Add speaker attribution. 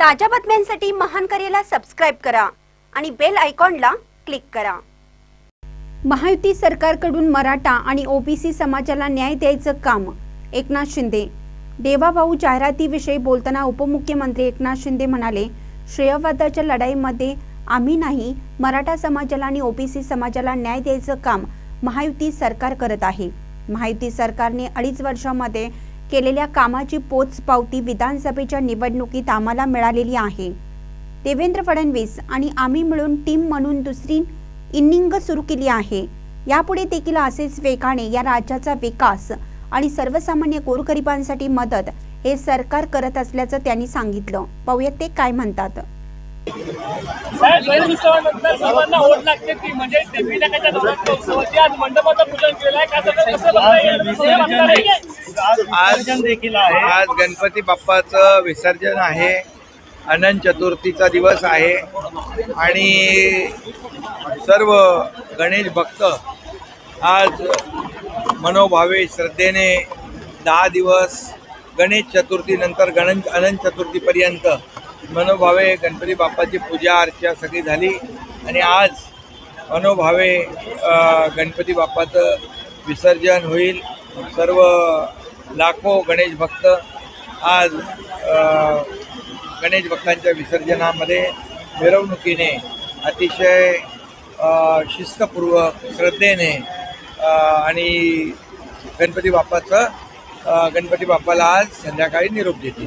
Speaker 1: ताज्या बातम्यांसाठी महान करेला सबस्क्राईब करा आणि बेल आयकॉनला क्लिक करा. महायुती सरकारकडून मराठा आणि ओबीसी समाजाला न्याय द्यायचं काम. एकनाथ शिंदे. देवाभाऊ जाहिरातीविषयी बोलताना उपमुख्यमंत्री एकनाथ शिंदे म्हणाले श्रेयवादाच्या लढाईमध्ये आम्ही नाही मराठा समाजाला आणि ओबीसी समाजाला न्याय द्यायचं काम महायुती सरकार करत आहे. महायुती सरकारने अडीच वर्षामध्ये केलेल्या कामाची पोचपावती विधानसभेच्या निवडणुकीत आम्हाला मिळालेली आहे. देवेंद्र फडणवीस आणि आम्ही मिळून टीम म्हणून दुसरी इनिंग सुरू केली आहे. यापुढे देखील असेच वेगाने या राज्याचा विकास आणि सर्वसामान्य गोरगरिबांसाठी मदत हे सरकार करत असल्याचं त्यांनी सांगितलं. पाहूयात ते काय म्हणतात.
Speaker 2: साहेब सर्वांना ओढ लागते ती. म्हणजे आज मंडपात
Speaker 3: आज आज गणपती बाप्पाचं विसर्जन आहे. अनंत चतुर्थीचा दिवस आहे. आणि सर्व गणेश भक्त आज मनोभावे श्रद्धेने दहा दिवस गणेश चतुर्थीनंतर गणन अनंत चतुर्थीपर्यंत मनोभावे गणपती बाप्पाची पूजा अर्चा सगळी झाली. आणि आज मनोभावे गणपती बाप्पाचं विसर्जन होईल. सर्व लाखो गणेश भक्त आज गणेश भक्तांच्या विसर्जनामध्ये मिरवणुकीने अतिशय शिस्तपूर्वक श्रद्धेने आणि गणपती बाप्पाचं गणपती बाप्पाला आज संध्याकाळी निरोप देतील.